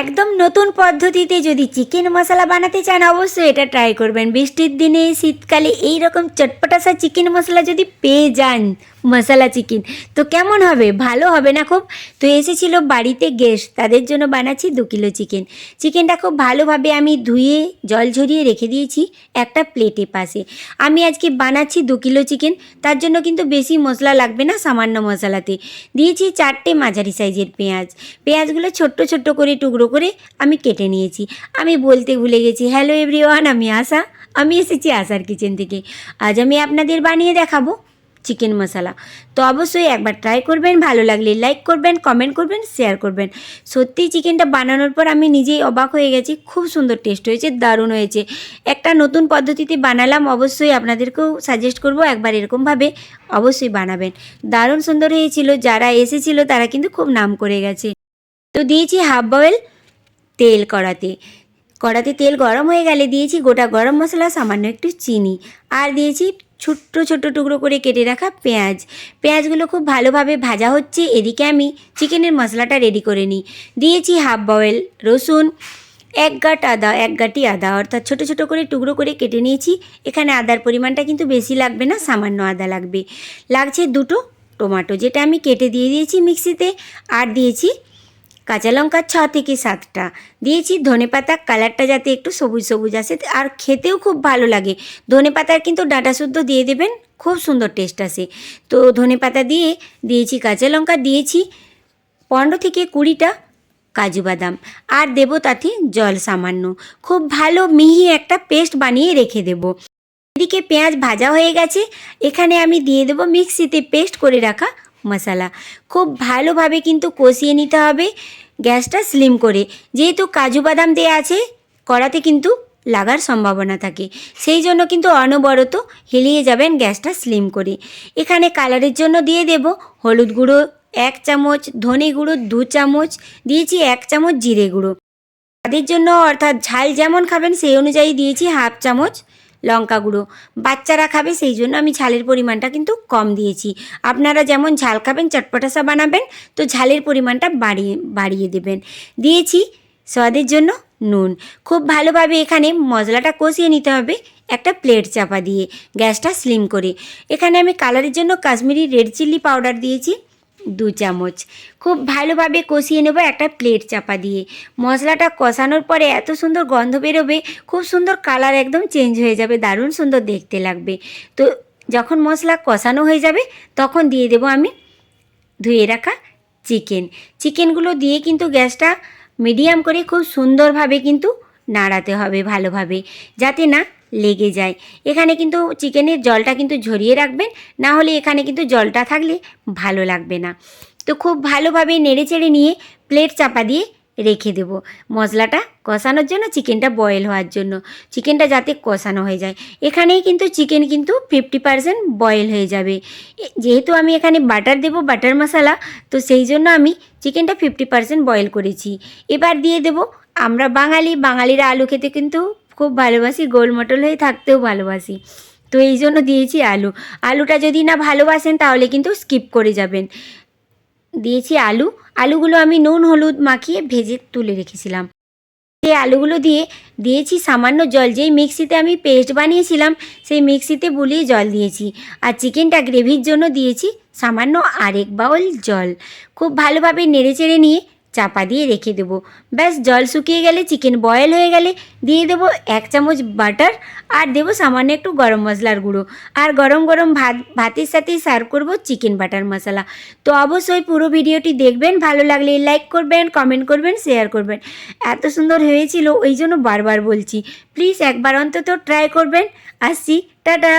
একদম নতুন পদ্ধতিতে যদি চিকেন মশলা বানাতে চান, অবশ্যই এটা ট্রাই করবেন। বৃষ্টির দিনে, শীতকালে এই রকম চটপটাসা চিকেন মশলা যদি পেয়ে যান মশলা চিকেন তো কেমন হবে? ভালো হবে না খুব? তো এসেছিল বাড়িতে গেস্ট তাদের জন্য বানাচ্ছি দু কিলো চিকেন চিকেনটা খুব ভালোভাবে আমি ধুয়ে, জল ঝরিয়ে রেখে দিয়েছি একটা প্লেটে পাশে। আমি আজকে বানাচ্ছি দু কিলো চিকেন তার জন্য কিন্তু বেশি মশলা লাগবে না সামান্য মশলাতে। দিয়েছি চারটে মাঝারি সাইজের পেঁয়াজ। পেঁয়াজগুলো ছোট্ট ছোট্ট করে টুকরো করে আমি কেটে নিয়েছি। আমি বলতে ভুলে গেছি হ্যালো এভরিওয়ান আমি আশা। আমি এসেছি আশার কিচেন থেকে। আজ আমি আপনাদের বানিয়ে দেখাবো। চিকেন মশলা। তো অবশ্যই একবার ট্রাই করবেন, ভালো লাগলে লাইক করবেন কমেন্ট করবেন শেয়ার করবেন। সত্যি চিকেনটা বানানোর পর আমি নিজেই অবাক হয়ে গেছি, খুব সুন্দর টেস্ট হয়েছে, দারুণ হয়েছে। একটা নতুন পদ্ধতিতে বানালাম, অবশ্যই আপনাদেরকেও সাজেস্ট করব, একবার এরকমভাবে অবশ্যই বানাবেন। দারুণ সুন্দর হয়েছিল, যারা এসেছিল তারা কিন্তু খুব নাম করে গেছে। তো দিয়েছি হাফ বয়েল তেল কড়াতে। কড়াতে তেল গরম হয়ে গেলে দিয়েছি গোটা গরম মশলা, সামান্য একটু চিনি। আর দিয়েছি ছোট্ট ছোট্ট টুকরো করে কেটে রাখা পেঁয়াজ। পেঁয়াজগুলো খুব ভালোভাবে ভাজা হচ্ছে। এদিকে আমি চিকেনের মশলাটা রেডি করে নিই। দিয়েছি হাফ বয়েল রসুন, এক গাঁট আদা, এক গাঁটি আদা। অর্থাৎ ছোট ছোট করে টুকরো করে কেটে নিয়েছি। এখানে আদার পরিমাণটা কিন্তু বেশি লাগবে না, সামান্য আদা লাগবে। লাগছে দুটো টমেটো, যেটা আমি কেটে দিয়ে দিয়েছি মিক্সিতে। আর দিয়েছি কাঁচা লঙ্কা ছ থেকে সাতটা। দিয়েছি ধনে পাতা, কালারটা যাতে একটু সবুজ সবুজ আসে, আর খেতেও খুব ভালো লাগে। ধনে পাতার কিন্তু ডাঁটা শুদ্ধ দিয়ে দেবেন, খুব সুন্দর টেস্ট আসে। তো ধনে পাতা দিয়ে দিয়েছি কাঁচা লঙ্কা, দিয়েছি পনেরো থেকে কুড়িটা কাজু বাদাম, আর দেবো তাতে জল সামান্য। খুব ভালো মিহি একটা পেস্ট বানিয়ে রেখে দেবো। এদিকে পেঁয়াজ ভাজা হয়ে গেছে, এখানে আমি দিয়ে দেবো মিক্সিতে পেস্ট করে রাখা মশলা। খুব ভালোভাবে কিন্তু কষিয়ে নিতে হবে গ্যাসটা স্লিম করে। যেহেতু কাজু বাদাম দেওয়া আছে, কড়াতে কিন্তু লাগার সম্ভাবনা থাকে। সেই জন্য কিন্তু অনবরত হেলিয়ে যাবেন গ্যাসটা স্লিম করে। এখানে কালারের জন্য দিয়ে দেব হলুদ গুঁড়ো, এক চামচ, ধনে গুঁড়ো, দু চামচ, দিয়েছি এক চামচ জিরে গুঁড়ো। তাদের জন্য অর্থাৎ ঝাল যেমন খাবেন, সেই অনুযায়ী দিয়েছি হাফ চামচ লঙ্কা গুঁড়ো। বাচ্চারা খাবে সেই জন্য আমি ঝালের পরিমাণটা কিন্তু কম দিয়েছি। আপনারা যেমন ঝাল খাবেন চটপটাসা বানাবেন, তো ঝালের পরিমাণটা বাড়িয়ে বাড়িয়ে দেবেন। দিয়েছি স্বাদের জন্য নুন। খুব ভালোভাবে এখানে মশলাটা কষিয়ে নিতে হবে একটা প্লেট চাপা দিয়ে, গ্যাসটা স্লিম করে। এখানে আমি কালারের জন্য কাশ্মীরি রেড চিল্লি পাউডার দিয়েছি। দু চামচ। খুব ভালোভাবে কষিয়ে নেব একটা প্লেট চাপা দিয়ে। মশলাটা কষানোর পরে এত সুন্দর গন্ধ বেরোবে, খুব সুন্দর কালার একদম চেঞ্জ হয়ে যাবে, দারুণ সুন্দর দেখতে লাগবে। তো যখন মশলা কষানো হয়ে যাবে, তখন দিয়ে দেবো আমি ধুয়ে রাখা চিকেন চিকেনগুলো দিয়ে কিন্তু গ্যাসটা মিডিয়াম করে খুব সুন্দরভাবে কিন্তু নাড়াতে হবে ভালোভাবে, যাতে না লেগে যায়। এখানে কিন্তু চিকেনের জলটা কিন্তু ঝরিয়ে রাখবেন, না হলে এখানে কিন্তু জলটা থাকলে ভালো লাগবে না। তো খুব ভালোভাবে নেড়ে চেড়ে নিয়ে প্লেট চাপা দিয়ে রেখে দেবো মশলাটা কষানোর জন্য, চিকেনটা বয়েল হওয়ার জন্য। চিকেনটা যাতে কষানো হয়ে যায়। এখানেই কিন্তু চিকেন কিন্তু ফিফটি পারসেন্ট বয়েল হয়ে যাবে। যেহেতু আমি এখানে বাটার দেবো বাটার মশলা তো সেই জন্য আমি চিকেনটা ফিফটি পারসেন্ট বয়েল করেছি। এবার দিয়ে দেবো আমরা বাঙালি, বাঙালিরা আলু খেতে কিন্তু খুব ভালোবাসি, গোলমটল হয়ে থাকতেও ভালোবাসি। তো এই জন্য দিয়েছি আলু। আলুটা যদি না ভালোবাসেন তাহলে কিন্তু স্কিপ করে যাবেন। দিয়েছি আলু। আলুগুলো আমি নুন, হলুদ মাখিয়ে ভেজে তুলে রেখেছিলাম। সেই আলুগুলো দিয়ে দিয়েছি সামান্য জল। যেই মিক্সিতে আমি পেস্ট বানিয়েছিলাম, সেই মিক্সিতে বুলিয়ে জল দিয়েছি। আর চিকেনটা গ্রেভির জন্য দিয়েছি সামান্য আরেক বাউল জল। খুব ভালোভাবে নেড়ে চেড়ে নিয়ে চাপা দিয়ে রেখে দেবো। ব্যাস, জল শুকিয়ে গেলে চিকেন বয়েল হয়ে গেলে দিয়ে দেবো এক চামচ বাটার আর দেবো সামান্য একটু গরম মশলার গুঁড়ো। আর গরম গরম ভাত, ভাতের সাথেই সার্ভ করব চিকেন বাটার মশলা তো অবশ্যই পুরো ভিডিওটি দেখবেন, ভালো লাগলে লাইক করবেন কমেন্ট করবেন শেয়ার করবেন। এত সুন্দর হয়েছিল, ওই জন্য বারবার বলছি প্লিজ একবার অন্তত ট্রাই করবেন। আসছি, টাটা!